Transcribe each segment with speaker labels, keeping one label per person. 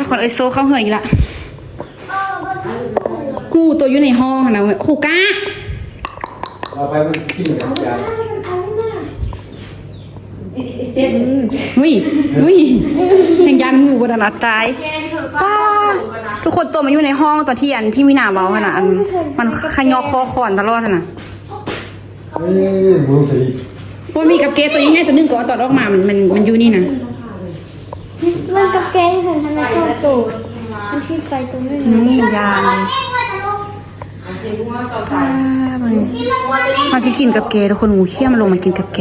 Speaker 1: ทุกคนเอ้ยโซเข้าเหื่อยอีกละกูตัวอยู่ในห้องนะเว้ยคูก้า
Speaker 2: เราไปมันกินกับยา
Speaker 1: เฮ้ยเฮ้ยยังยันอยู่บนนัดตายป้าทุกคนตัวมันอยู่ในห้องตอนที่อันที่มีหนาเบาขนาดอัน มันขยอคอคอนตลอดขนาด
Speaker 2: เอ้ยบุ้งสี
Speaker 1: ว่ามีกับเกตัวยังไงตัวนึงก็เอาตอดออกมามันมันมันอยู่นี่นะ
Speaker 3: มันกับแกงเห็นทำไมชอบโตมันที่ไฟตรงนี้
Speaker 1: อืมยาเลยอ่ามันที่กินกับเกทุกคนหูเขี้ยมันลงมากินกับเก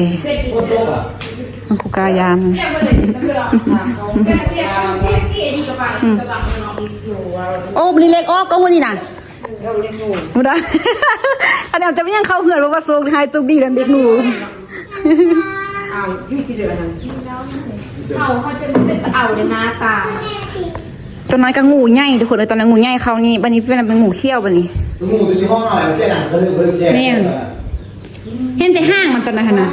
Speaker 1: มันกูกายานอืมโอ้บริเล็กออกก็วันนี้นะมูได้อันนี้จะไม่ยังเข้าเหือนเพราะว่าโซกไฮโซกดีแล้วเด็กหนู
Speaker 4: เขาเขาจะไม่เป็นเอาเลยหน้าตา
Speaker 1: ตอนนั้นก็งูใหญ่ทุกคนเลยตอนนั้นงูใหญ่เขานี่บันนี้เป็นเป็นงูเขี้ยวบันนี้
Speaker 2: ตัวมูตัวยี่ห้ออะไรเส้นอะก็เลยก็เลยแช่
Speaker 1: แม่นเห็นแต่ห้างมันตอนนั้นหั่นนะ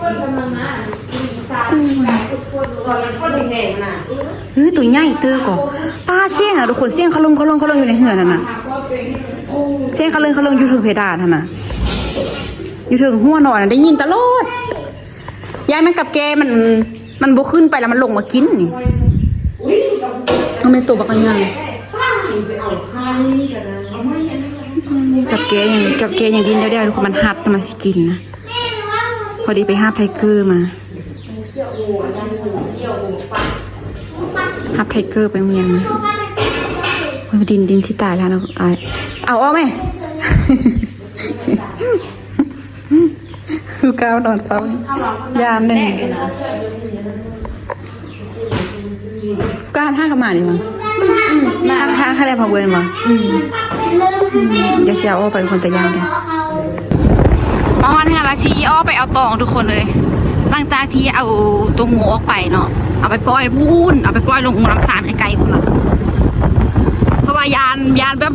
Speaker 4: คนกำลังนะอีสานไก่ทุกคนตอนนั้นคนแห่งน่ะ
Speaker 1: เฮ้ยตัวใหญ่ตื้อก่อป้าเสี่ยงอะทุกคนเสี่ยงเขาลงเขาลงเขาลงอยู่ในเหือนนั่นน่ะ
Speaker 4: หากว่าเป็นโอ้
Speaker 1: เสี่ยงเขาลงเขาลงอยู่ถึงเพดานนั่นน่ะ อยู่ถึงหัวนอนได้ยินตลอดยายมันกับแกมันมันบ่ขึ้นไปแล้วมันลงมากินนี่มันเป็นตัวบักยังไงกับแกยังกับแกยังกินเดียวๆทุกคนมันหัดแต่มันสกินนะพอดีไปห้าไทเกอร์มาห้าบไทเกอร์ไปเรียนมาโอ้ยดินดินที่ตายแล้วนะเอาเอาไหม คือก้าวนอนเฝ้ายามหนึ่งก้าวท่ากระหมาดิมั้งมาท่าท่าอะไรพอเวิร์นมั้งเดี๋ยวเสียอ้อไปเป็นคนตะยานกันบางวันเนี่ยละชีอ้อไปเอาตองทุกคนเลยหลังจากที่เอาตัวงูออกไปเนาะเอาไปปล่อยพูนเอาไปปล่อยลงน้ำสารไกลๆพุ่นละเพราะว่ายานยานแบบ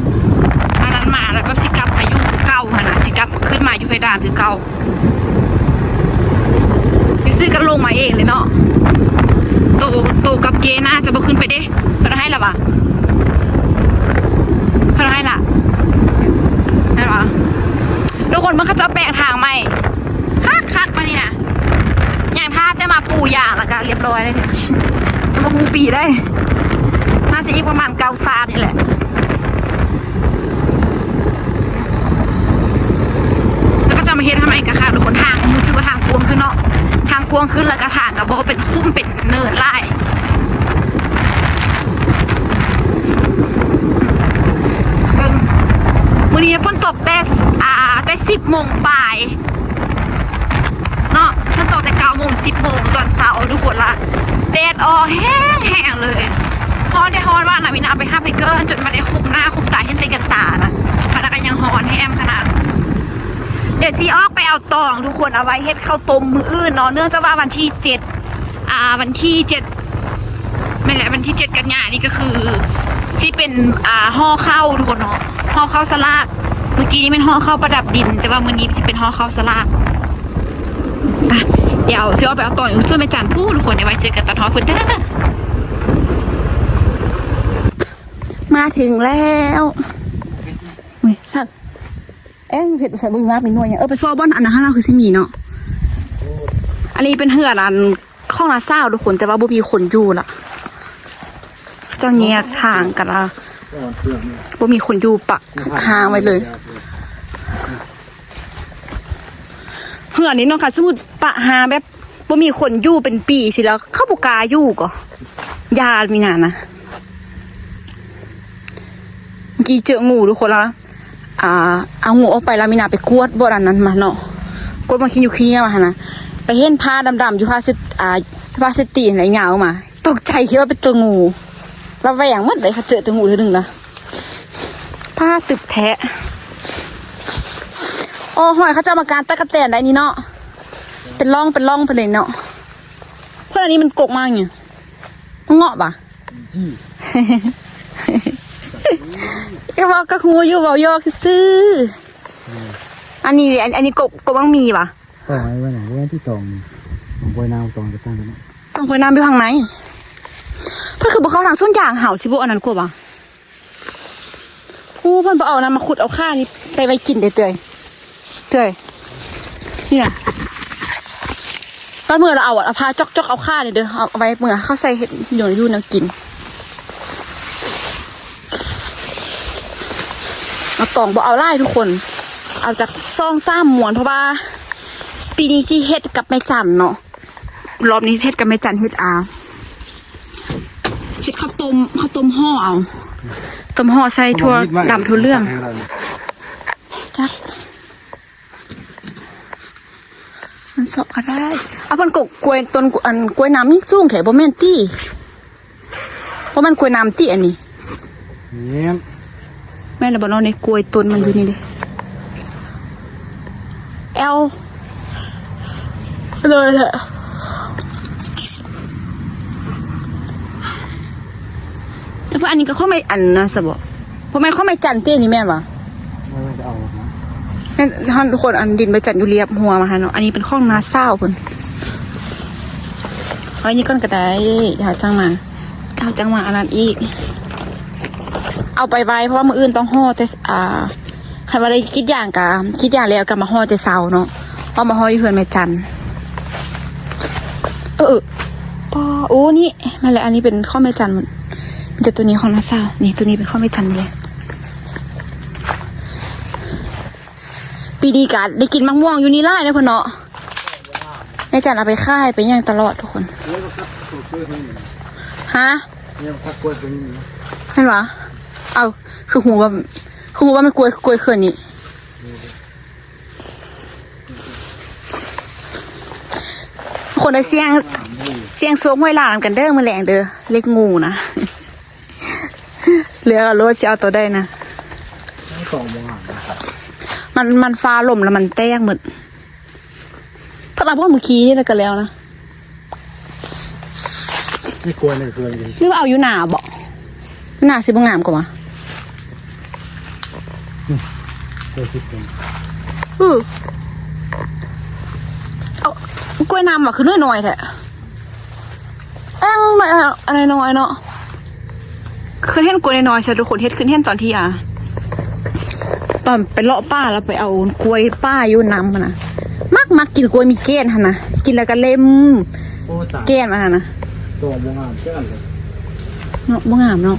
Speaker 1: อันนั้นมาแล้วก็สิกลับมายู่คือเก่าค่ะนะสิกลับขึ้นมาอยู่เพดานคือเก่า ซื้อกันลงมาเองเลยเนาะตโตกับเกน่าจะบ่ขึ้นไปเด้เพิ่นให้ละบ่ะเพิ่นให้ละให้ละทุกคนมันก็จะแปลงทางใหม่คักคักมานี่นะอย่างท่าจะมาปูยาล้วก็เรียบร้อยเลยเนี่ยมาปูปีได้น่าจะอีกประมาณเก้าซานี่แหละแล้วก็จะมาเฮ็ดทำไมกะค่ะทุกคนทางรู้สึกว่าทางกวงขึ้นเนาะ ทางกวงขึ้นแล้วก็ทางกับบอกว่าเป็นคุ้มเป็นเนินไล่เบิ่งมื้อนี้ฝนตกแต่อ่าแต่สิบโมงบ่ายเนาะฝนตกแต่เก้าโมงสิบโมงตอนเช้าทุกคนละแดดออกแห้งแห้งเลยฮอนได้ฮอนว่านะวินาเอาไปห้าไปเกินจนมาได้คุมหน้าคุมตาเห็นแต่กันตานะพนักงานยังฮอนแฮมขนาด เดี๋ยวซีออกไปเอาตองทุกคนเอาไว้เฮ็ดข้าวต้มมืออื่นเนาะเนื่องจากว่าวันที่เจ็ดอ่าวันที่เจ็ดไม่แหละวันที่เจ็ดกันยานี่ก็คือซีเป็นอ่าห่อข้าวทุกคนเนาะห่อข้าวสลากเมื่อกี้นี่เป็นห่อข้าวประดับดิน แต่ว่ามื้อนี้สิเป็นห่อข้าวสลากเดี๋ยวซีออกไปเอาตองอยู่ช่วยแม่จันพูดทุกคนเดี๋ยวไว้เจอกันตอนท้อคุณเด้อมาถึงแล้ว เอ๊ะเผ็ดใส่บุญมาเป็นหน่วยอย่างเออไปซอบอนอันนั้นข้างหน้าคือซิมีเนาะอันนี้เป็นเหือนอันข้องละเศร้าทุกคนแต่ว่าบุมีคนอยู่ล่ะเจ้าแยทางกันละบุมีคนอยู่ปะทางไว้เลยเหือนนี้เนาะค่ะสมมติปะหาแบบบุมีคนอยู่เป็นปีสิแล้ว เข้าบุกาอยู่ก็ยามีนานะเมื่อกี้เจองูทุกคนแล้วนะ อ่าเอางูออกไปแล้วมีนาไปกวดบ่อันนั้นมาเนาะกวดมาขี้อยู่ขี้เงี้ยมาหะนะไปเห็นผ้าดำๆอยู่ผ้าเซตอ่าผ้าเซตตีนอะไรเงามา ตกใจคิดว่าเป็นตัวงูเราแหวงหมดเลยค่ะเจอตัวงูทีหนึ่งนะผ้าตึบแทะโอ้หอยเขาจะเอามาการตะกะแตนได้นี่เนาะเป็นร่องเป็นร่องไปเลยเนาะเพราะอันนี้มันกกมากเนี่ยเงาะปะ ก็บอกก็คูอยู่บอกยอกซื้อออันนี้อันอันนี้กบกบต้องมีปะ
Speaker 2: ตองไว้ไว้ไหนไว้ที่ตองตองไว้น้ำตองจะตั้งกัน
Speaker 1: ต้องไปน้ำอยู่ข้างในพิ่นคือบ่เข้าทางส้นยางเห่าสิบ่อันนั้นกว่าบ่โอ้เพิ่นบ่เอานั้นมาขุดเอาข้านี่ไปไว้กินได้เตยเตยเนี่ยตอนเมื่อเราเอาอะเอาพาจอกจอกเอาข้านี่เด้อเอาเอาไว้เมื่อเข้าใส่เห็ดหน่อยดูแนวกิน เอาตองบ่เอาไล่ทุกคน เอาจากซองซ้ามหมวนเพราะว่าปีนี้ที่เฮ็ดกับแม่จันเนาะรอบนี้เฮ็ดกับแม่จันเฮ็ดอาเฮ็ดข้าวต้มข้าวต้มห่อเอาต้มห่อใส่ถั่วดำถั่วเหลืองจักมันสอบก็ได้เอามันกกกล้วยต้นอันกล้วยน้ำยิ่งสูงแถบ่แม่นตี้เพราะมันกล้วยน้ำตี้อันนี้
Speaker 2: เนี่ย
Speaker 1: แม่นแล้วบ่เนาะในกล้วยต้นมันอยู่นี่เด้แอลเลยแหละแต่พวกอันนี้ก็เข้าไม่อันนะสบเพราะแม่นเข้าไม่จันเต้นี่แม่นวะ
Speaker 2: ไม่จะเอานะ
Speaker 1: แม่นท่านทุกคนอันดินไปจันอยู่เรียบหัวมาฮะเนาะอันนี้เป็นข้องนาเศร้าคนเอาอันนี้ก้อนกระไดอย่าจังมาเอาจังมาอันนั้นอีก เอาไปไว้เพราะว่ามืออื่นต้องห่อแต่อ่าคันว่าได้คิดอย่างกะคิดอย่างแล้วกับมาห่อแต่เสาเนาะเพราะมาห่ออยู่เพื่อนแม่จันเออเออป้าโอ้นี่มาแล้วอันนี้เป็นข้อแม่จันหมดมีแต่ตัวนี้ของน้าสาวนี่ตัวนี้เป็นข้อแม่จันเลยปีดีกัดได้กินมะม่วงอยู่นี่ไล่นะพ่อเนาะแม่จันเอาไปค่ายไปย่างตลอดทุกคนฮะ
Speaker 2: เนี่ยพักกล้วยตัวนี้
Speaker 1: เห็นวะ เอา คือหูว่า คือหูว่ามันกลวยกลวยเขื่อนนี่คนได้เสียง เสียงโซมห้วยลานกันเด้อมาแรงเด้อ เล็กงูนะเหลือกับรถจะเอาตัวได้นะ
Speaker 2: ไม่ต่อมองอะ
Speaker 1: มันมันฟ้าลมแล้วมันแตกหมดถ้าเราพวกเมื่อกี้นี่แล้วก็แล้วนะ
Speaker 2: ไม่กล้วยเนี่ยคืออะไร
Speaker 1: หรือว่าเอาอยู่หนาบอกหนาสิบงามกว่า วะ
Speaker 2: กล้วยสิบเป็น
Speaker 1: อือเอากล้วยน้ำว่ะคือน้อยน้อยๆแท้แอ้งหน่อยอะอะไรน้อยเนาะคือเห็นกล้วยน้อยๆใช่ทุกคนเฮ็ดขึ้นเห็นตอนที่อะตอนไปเลาะป้าแล้วไปเอากล้วยป้าอยู่น้ำมันนะมักมักกินกล้วยมีเกล็ดฮะนะกินแล้วก็เล็ม
Speaker 2: โอ้ตาย
Speaker 1: เกล็ดมันฮะนะ
Speaker 2: ตัวมองอะเชื่อเลย
Speaker 1: เนาะบ่งามเนาะ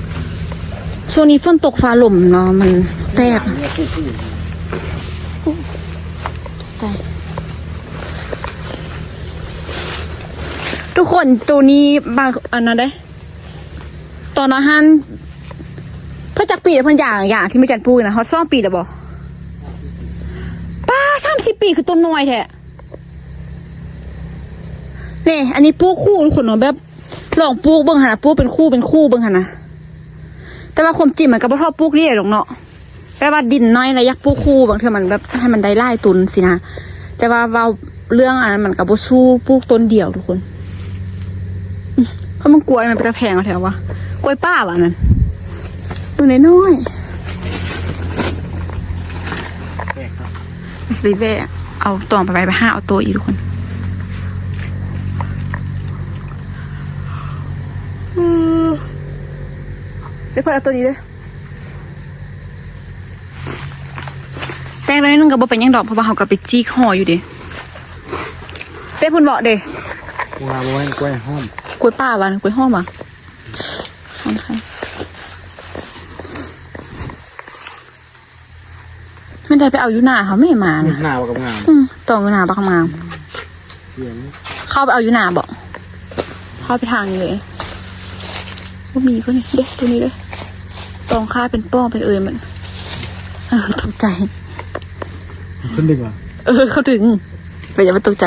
Speaker 1: ช่วงนี้ฝนตกฟ้าลมเนาะมันแตก
Speaker 2: เนี่ยคู่คู่
Speaker 1: ใจทุก คนตัวนี้บางอันนั้นได้ตอนนั้นฮันพระจักปีพันอย่างอย่างที่ไม่จันปูนะฮอตซ่อมปีแล้วบอป้าสามสิบปีคือต้นน้อยแท้นี่อันนี้ปูคู่ทุกคนเนาะแบบลองปูเบิ่งหันนะปูเป็นคู่เป็นคู่เบิ่งหันนะแต่ว่าความจริงมันก็บ่เท่าปูกนี่หรอกเนาะแปลว่าดินน้อยระยะปูคู่บางเทีมันแบบให้มันได้ไล่ตุนสินะแต่ว่าเราเรื่องอันนั้นมันกับโบสู้ปลูกต้นเดียวทุกคน อื้อเพราะมันกล้วยมันเป็นตะแพงเอาแถววะกล้วยป้าวะนั่นตัวน้อยๆไปแวะเอาตองไปไปไปห้าเอาตัวอีกทุกคนอือเดี๋ยวเพื่อนเอาตัวนี้เลยแต่งแล้วนึงก็บ่เป็นหยังดอกเพราะว่าเขาก็ไปจี้ห่ออยู่เดิเต้พุ่นบอกเด้
Speaker 2: มองอะมองกล้วยห้อม
Speaker 1: กล้วยป้าวะกล้วยห้อมอะข้างใครไม่ได้ไปเอาอยู่หน้าเขาไม่มา
Speaker 2: มี
Speaker 1: นะ
Speaker 2: หน้ากับงาม
Speaker 1: อืมตองอยู่หน้าบักงาม
Speaker 2: เสียง
Speaker 1: เข้าไปเอาอยู่หน้าบอกเข้าไปทางนี้เลยว่ามีก็นี่เด้ตัวนี้เลยตองค่าเป็นป้องเป็นเอยมันเออตกใจ
Speaker 2: ขึ้นดีกว่า
Speaker 1: เออ เขาถึงไปอย่าไปตกใจ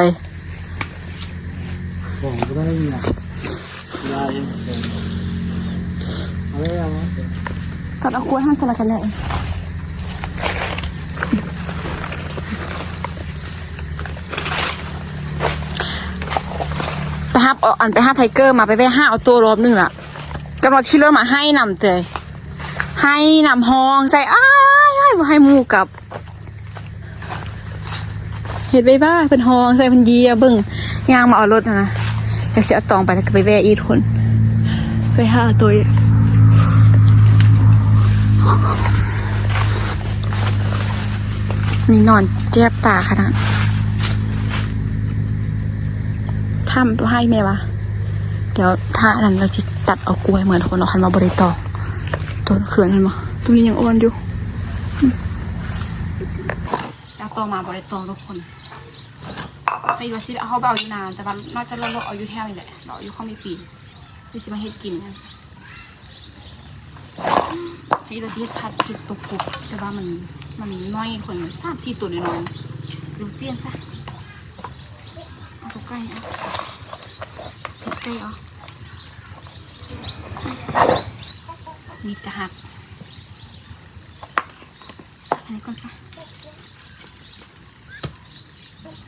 Speaker 2: บอกก็ได้
Speaker 1: ตัดเอากล้วยหั่นสลัดกันเลยไปฮับอาอันไปฮับไทเกอร์มาไปไปห้าเอาตัวรอบหนึ่งละกำลังที่เริ่มมาให้นำเตยให้นำห้องใส่อ้ายอ้ายบ่ให้หมูกลับเห็ดใบบ้าเป็นห้องใส่เป็นเยีอะเบิ่งยางมาเอารถนะ จะเสียตองไปแล้วก็ไปแวะอีกทุกคนไปไปหาตัวอีกนี่นอนเจ็บตาขนาดทำตัวให้แม่วะ เดี๋ยวถ้าอันนั้นเราจะตัดเอากล้วยเหมือนคนเอาคันมาบริตอกตัวเขื่อนมันมาตัวนี้ยังอ่อนอยู่แล้วตัวมาบริตอกทุกคน ไปอยู่ที่เขาเอาอยู่นานแต่ว่าน่าจะเราเอาอยู่แถวนี่แหละเราอายู่ข้ามีปีนที่จะมาเฮ็ดกินกันให้เราที่พัดผิดตุกกุกแต่ว่ามันมันน้อยคนสามสี่ตัวน้อยดูเปลี่ยนซะเอาตัวใกล้เอาตัวใกล้เอามีกระหักอันนี้ก่อนซะ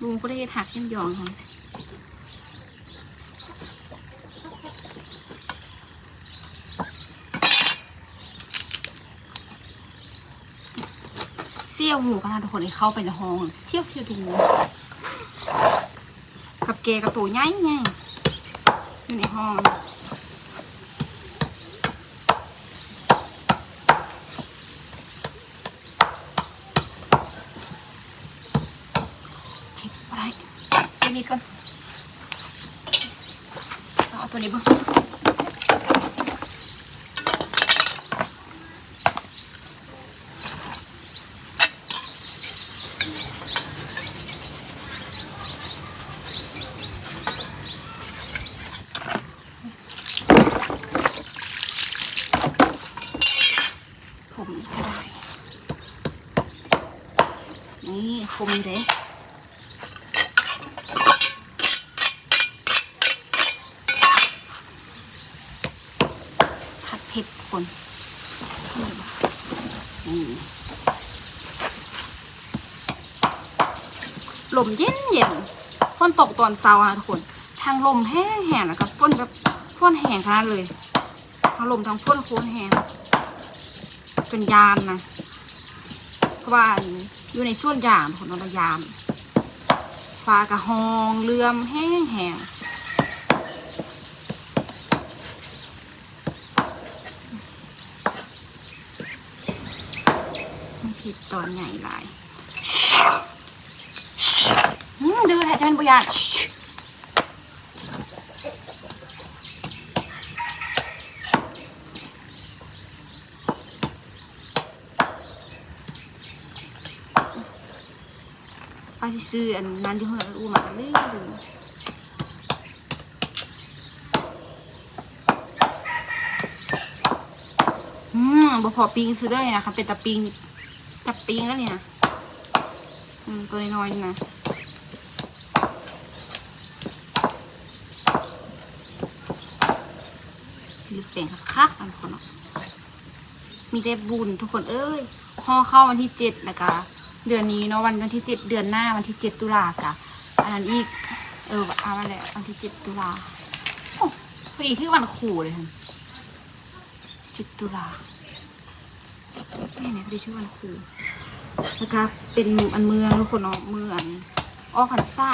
Speaker 1: ลุงก็ได้ถักย่ำยองค่ะเสี่ยวหมูกันนะทุกคนเข้าไปในห้องเสี่ยวเสี่ยวดูกับเกกับตัวใหญ่ใหญ่อยู่ในห้อง เช็คอะไรตัวนี้ก่อนเอาตัวนี้บ้างผมก็ได้ นี่คมเลย ผัดเผ็ดคนนี่ลมเย็นเย็นฝน ตอนเช้าอะทุกคน ทางลมแห้งแห้งแล้วก็ฝนแบบฝนแห้งขนาดเลยทางลมทางฝนโคนแห้งจนยามนะเพราะว่าอยู่ในส่วนยามผลนยามฟ้ากระหองเลื่อมแห้งแห้งผิดตอนใหญ่หลายอืมดื้อแท้จะเป็นบุญญา ซื้ออันนั้นที่เพื่อนอู้มาเรื่อยอืมบ่พอปิงซื้อได้นะคะเป็นตะปิงจับปิงแล้วนี่นะอืมตัวน้อยๆนี่นะลึกเป่งคักๆอันคนเนาะมีแต่บุญทุกคนเอ้ยห่อเข้าวันที่เจ็ดแล้วก็ เดือนนี้เนาะวันวันที่เจ็ดเดือนหน้าวันที่เจ็ดตุลากะอันนั้นอีก เออเอาวันแหละวันที่เจ็ดตุลาโอ้พอดีที่วันขู่เลยเจ็ดตุลานี่เนี่ยเขาได้ชื่วันครูนะคะเป็นอันเมืองทุกคนเนาะเมืองอ้อคันซ่า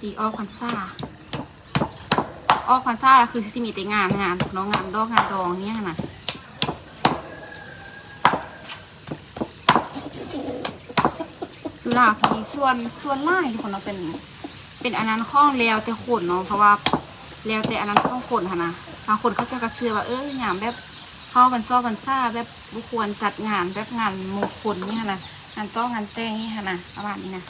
Speaker 1: ดีอ้อคันซ่า อ้อคันซ่าคือที่มีแต่งานงานน้องงานดอกงานดองเนี่ยนะดูลาพอดีส่วนส่วนไล่ทุกคนเนาเป็น เป็นอันนั้นข้องแล้วแต่ขนเนาะเพราะว่าแล้วแต่อันนั้นข้องขนค่ะนะบางคนเขาจะกระเชื่อว่าเอออย่างแบบเข้ากันซ้อกันซ่าแบบบุควรจัดงานแบบงานมงคลนี่ค่ะนะงานต้องงานแต่งนี่ค่ะนะประมาณนี้นะ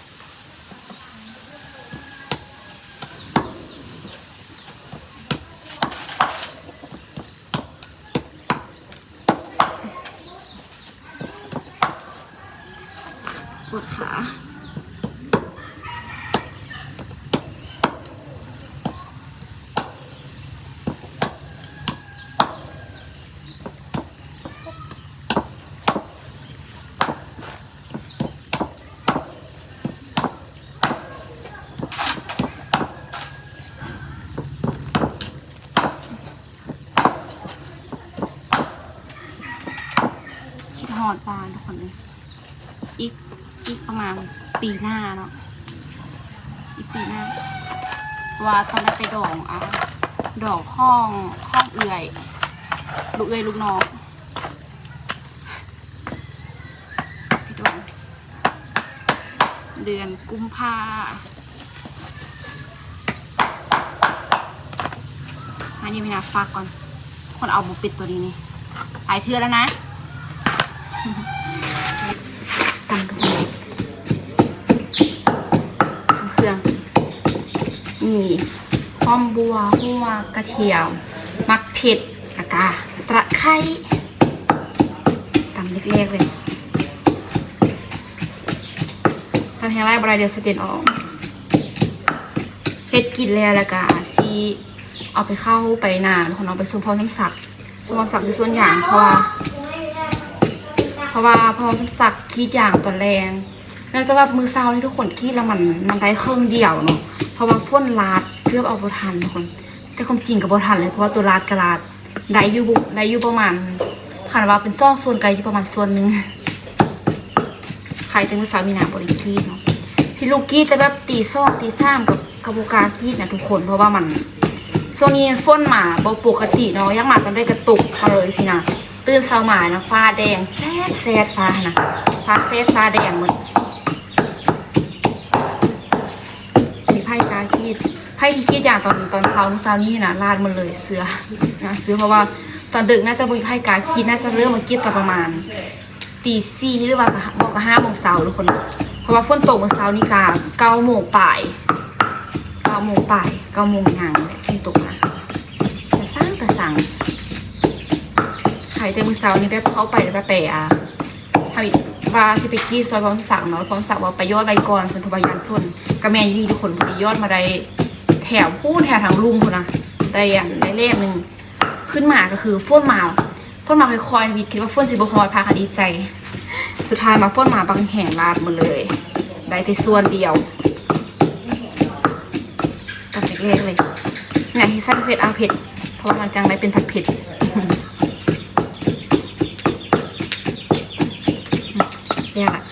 Speaker 1: อดบานทุกคนเลยอีกอีกประมาณปีหน้าเนาะอีกปีหน้า ว่าตอนนั้นไปดองอะดอกข้องข้องเอื่อย ลูกเอื่อยลูกน้องไปดองเดือนกุมภาอันนี้ไม่น่าฝากก่อน คนเอาบุปิดตัวนี้นี่หายเทือแล้วนะ ตำกระเทียมตำเครื่อง นี่หอมบัวหัว กระเทียม มักเผ็ดกะกาตะไคร้ตำเล็กๆเลยตำแห้งไรบรายเดียวสเตนออกเฮ็ดกินแล้วแล้วก็ซีเอาไปเข้าไปนานคนเอาไปซุปพร้อมน้ำสักพร้อมสักคือส่วนอย่างเพราะว่าเพราะว่าพอมันสักกรีดอย่างตอนแรงเนื่องจากว่ามือเศร้าที่ทุกคนกีดแล้วมันมันได้เครื่องเดียวเนาะเพราะว่าฟ้นลาดเพื่อเอาบทันทุกคน แต่ความจริงกับบทันเลยเพราะว่าตัวลาดกระลาดได้อยู่บุได้อยู่ประมาณคันว่าเป็นซองส่วนไกลอยู่ประมาณส่วนหนึ่งใครแต่มือเศร้ามีหนาบริกีดเนาะที่ลูกกีดแต่แบบตีซองตีซ้ำกับกระบุกากีดนะทุกคนเพราะว่ามันช่วงนี้ฟ้นหมาบปกติเนาะยังหมาตอนได้กระตุกเขาเลยสินะตื่นเช้ามานะฟ้าแดงแซดแซดฟ้านะฟ้าแซดฟ้าแดงหมดมีไพ่กาคีด ไพ่ที่คีดอย่างตอนตอนเช้าเมื่อเช้านี้นะลาดมันเลยเสือนะเสือเพราะว่าตอนดึกน่าจะมีไพ่กาคีดน่าจะเริ่มมากีดตอนประมาณตีสี่หรือว่าบอกกับห้าโมงเช้าทุกคน เพราะว่าฝนตกเมื่อเช้านี่กาเก้าโมงป่ายเก้าโมงป่ายเก้าโมงยางฝนตกนะแต่สร้างแต่สั่งขายแต่มือเสานี่แบบเข้าไปแล้วแบบไปอะทำอีกว่าสิไปกี้ซอยพร้อมสักเนาะพร้อมสักว่าไปยอดใบก่อนสันทบายานพุ่นกระแมนยี่ดีทุกคนพอดียอดมาได้ ถวพูดแถวทางลุงพุ่นนะได้อย่างได้เลขหนึ่งขึ้นมาก็คือฟ้นมาฟ้นมาคอยวิดคิดว่าฟ้นสิบฮอดพาคดีใจ สุดท้ายมาฟ้นมาบางแห่งลาดหมดเลย ได้แต่ส่วนเดียวตัดเล็กๆเลยเนี่ยที่สั้นเผ็ดเอาเผ็ดเพราะว่ามันจังได้เป็นผัดเผ็ดแยกอะ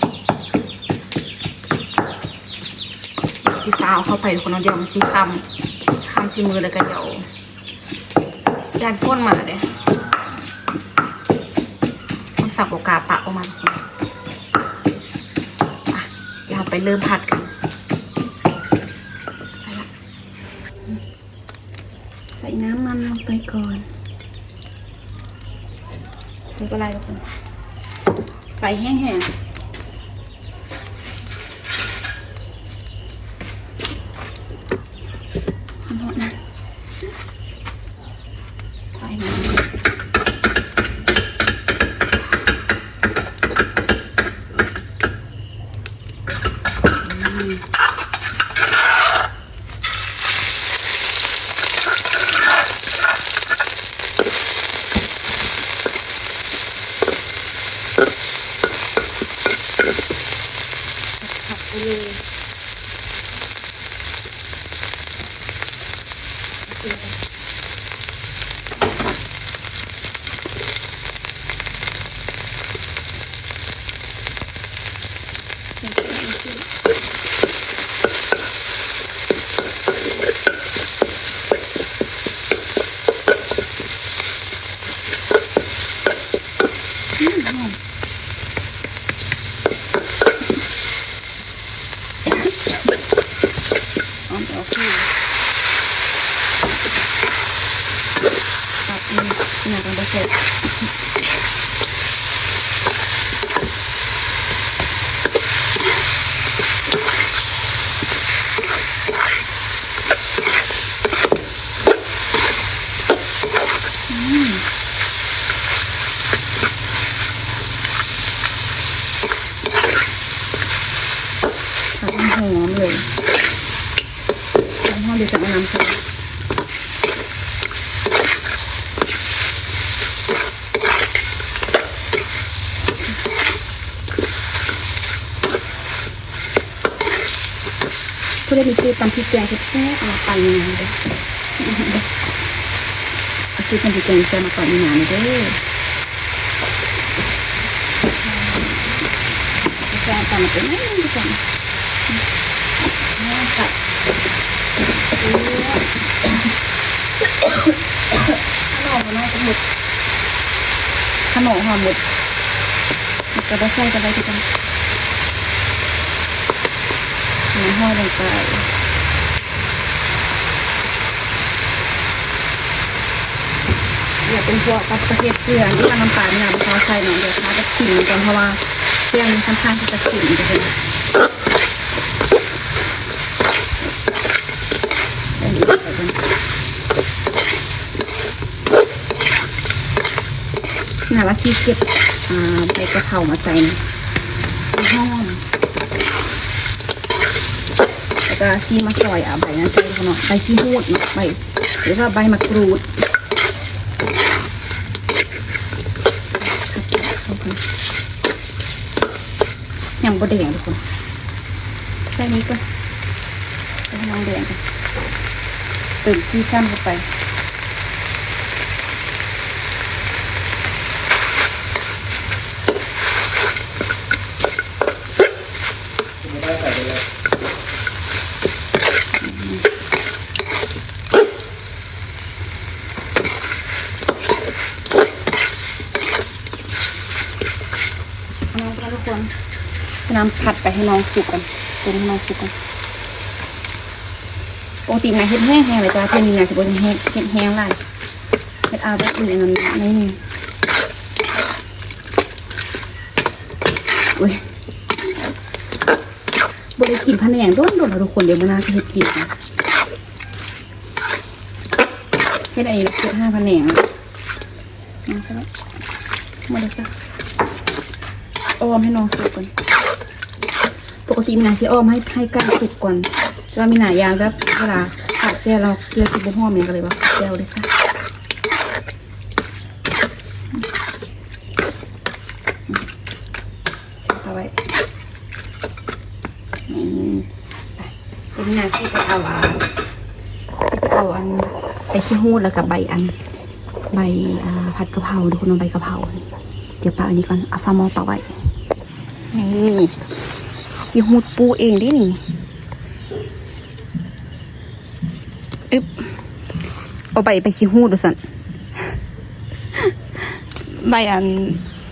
Speaker 1: สีฟ้าเอาเข้าไปทุกคนเอาเดียวมันสีคำคำสีมือแล้วก็เดี๋ยวยานฟ้นมาเลยต้องสับโอกาปะออกมาทุกคนอะเดี๋ยวเราไปเริ่มผัดกันไปละใส่น้ำมันลงไปก่อนใส่อะไรทุกคนไฟแห้งๆขอโทษนะไฟแห้งผัดไปเลยหอมโอเคตัด นี่หนัก อยนึงเด้อาซื้อกันดีแกงแซมาต่อนหนาเด้อแซมตอนมาเป็นไงดีกว่าน่าตัดขนมขนมหมดขนมหอมหมดกระเบื้องใส่กระดาษดีกว่าน้าห้อยลงไป อย่าเป็นพวกกับประเภทเกลือที่ว่าน้ำตาลเนี่ยเราใส่หน่อยเดี๋ยวเขาจะขิงกันเพราะว่าเครื่องมันค่อนข้างที่จะขิงจะเป็นเดี๋ยวนี้ใส่กันหนาว่าซีเก็บใบกะเพรามาใส่ห้องแล้วก็ซีมาซอยอะใบนั้นใส่ขนาะใบขี้หูดเนาะใบหรือว่าใบมะกรูด ยังบดแดงทุกคนแค่นี้ก็ใส่น้องแดงกันเติมซีซ้ำเข้าไป น้องทุกคน น้ำผัดไปให้น้องสุกกันเป็นให้น้องสุกกันปกตินายเฮ็ดแห้งแห้งเลยจ้าเพื่อนนี่นายจะเป็นเฮ็ดเฮ็ดแห้งไรเฮ็ดอาแบบอื่นนั่นนี่อุ้ยบริกินพะแนงโดนโดนแล้วทุกคนเดี๋ยวมานาจะเฮ็ดกินนะเฮ็ดอันนี้เราเฮ็ดห้าพะแนงนะมาซะมาเลยซะอ้อมให้น้องสุกก่อน ปกติมีหนาที่อ้อมให้ให้กล้สุกก่อนแล้วมีหนายางแบบเวลาผัดเจียวเราเกลือกินบุหอมเนี่ยก็เลยว่าเจียวเลยซะเสร็จเอาไว้นี่ไปเป็นงาที่ไปเอาอะที่ไปเอาอันไปขี้หูดแล้วกับใบอัน ใบผัดกะเพราดูคนเอาใบกะเพราเดี๋ยวปาอันนี้ก่อนเอาฟ้ามอปาไว้นี่ ขี้หูดปูเองดินี่อึ๊บเอาใบไปขี้หูดดูสันใบอัน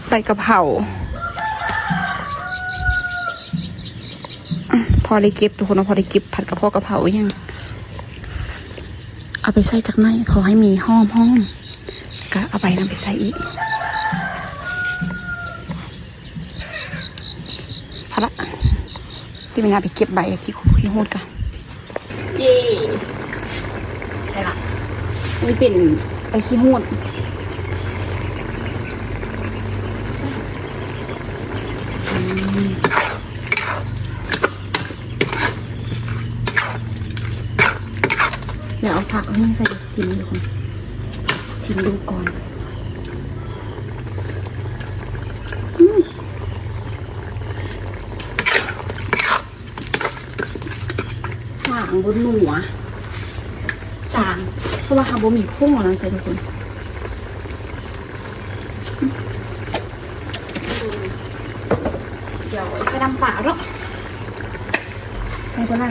Speaker 1: ใบกะเพราพอได้เก็บทุกคนพอได้เก็บผัดกะเพรากะเพรายัง เอาไปใส่จากไหนพอให้มีห้อมห้อมก็เอาใบนั้นไปใส่อีกพอละ ที่มีงานไปเก็บใบขี้ขี้หูดกันเย่ใช่ละนี่เป็นใบขี้หูดเดี๋ยวเอาผักเอานี่ใส่ซิมดูคนซิมดูก่อนางบนหนัวจางเพราะว่าคาร์โบมีพุ่งออกมาใส่ทุกคนเดี๋ยวใส่ดำป่าหรอกใส่ไปไร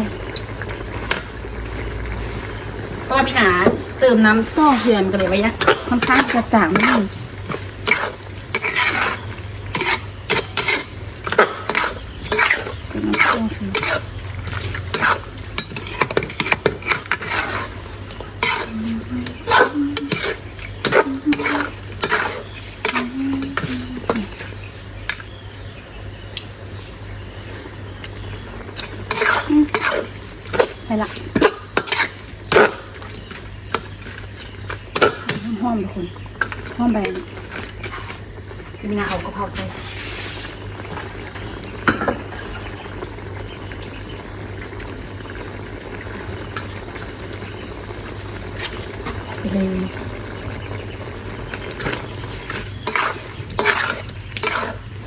Speaker 1: เพราะว่าพี่หนาเติมน้ำซ่อเหือนกันเลยไว้ยะค่อนข้างกระจ่างมากเติมน้ำซ่อเหือน ไปละห้อมทุกคนห้อมไปเป็นงาเอากะเพราใส่ไปเลย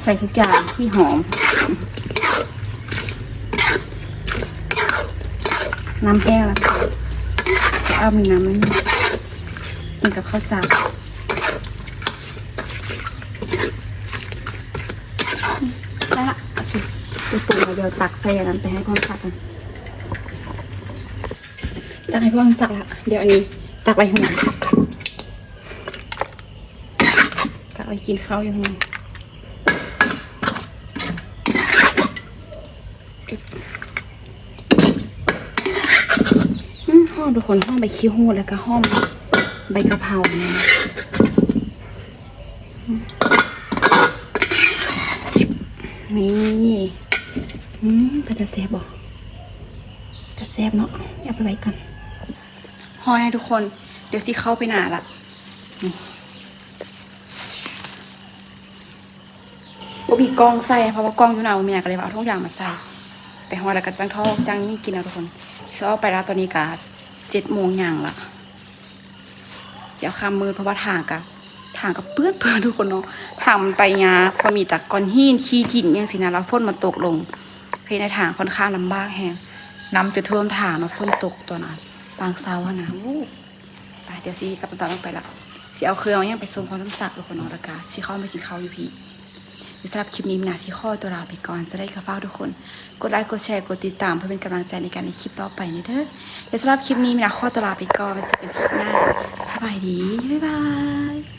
Speaker 1: ใส่ทุก อย่างที่หอม น้ำแห้งแล้วเอามีน้ำนิดนึงกินกับข้าวจานได้ละโอเคเดี๋ยวปรุงเดี๋ยวตักใส่นั้นไปให้พ่อสักกันตักให้พ่อสักละเดี๋ยวอันนี้ตักไปข้างหลังตักไปกินข้าวอยู่ข้างในอืมหอม ทุกคนห้อมใบขี้หูแล้วก็ห้อมใบกะเพราเนี่ยนี่อืมเป็นจะแซ่บบ่จะแซบเนาะเอาไปไว้ก่อนหอให้ทุกคน เดี๋ยวสิเข้าไปหนาละนี่บ่มีกองใส่เพราะว่ากองอยู่หนาบ่มียากเลยเอาทุกอย่างมาใส่ ไปห้องแล้วก็จังทอดจังนี่กินเอาทุกคนซื้อเอาไปแล้วตอนนี้กะ เจ็ดโมงอย่างละเดี๋ยวคำมือเพราะว่าทางกะทางกับเปื้อนเปื้อนทุกคนเนาะทางมันไปยาพอมีแต่ก้อนหินขี้ดินย่างสินะแล้วฝนมาตกลงเพในทางค่อนข้างลำบากแฮงน้ำจะท่วมทางเนาะฝนตกตัวนั้นบางเซาอะนะวู้ไปเดี๋ยวสิกลับตอนลงไปละสิเอาเครื่องยังไปส่งความน้ำสักทุกคนเนาะแล้วกะสิเข้าไปกินข้าวอยู่พี่ สำหรับคลิปนี้มีนาซีข้อตัวลาไปก่อนจะได้กระฟ้าทุกคน กดไลค์กดแชร์กดติดตามเพื่อเป็นกำลังใจในการในคลิปต่อไปนะเด้อเดี๋ยวสำหรับคลิปนี้มีนาข้อตัวลาไปก่อนไว้เจอกันคลิปหน้าสบายดีบ๊ายบาย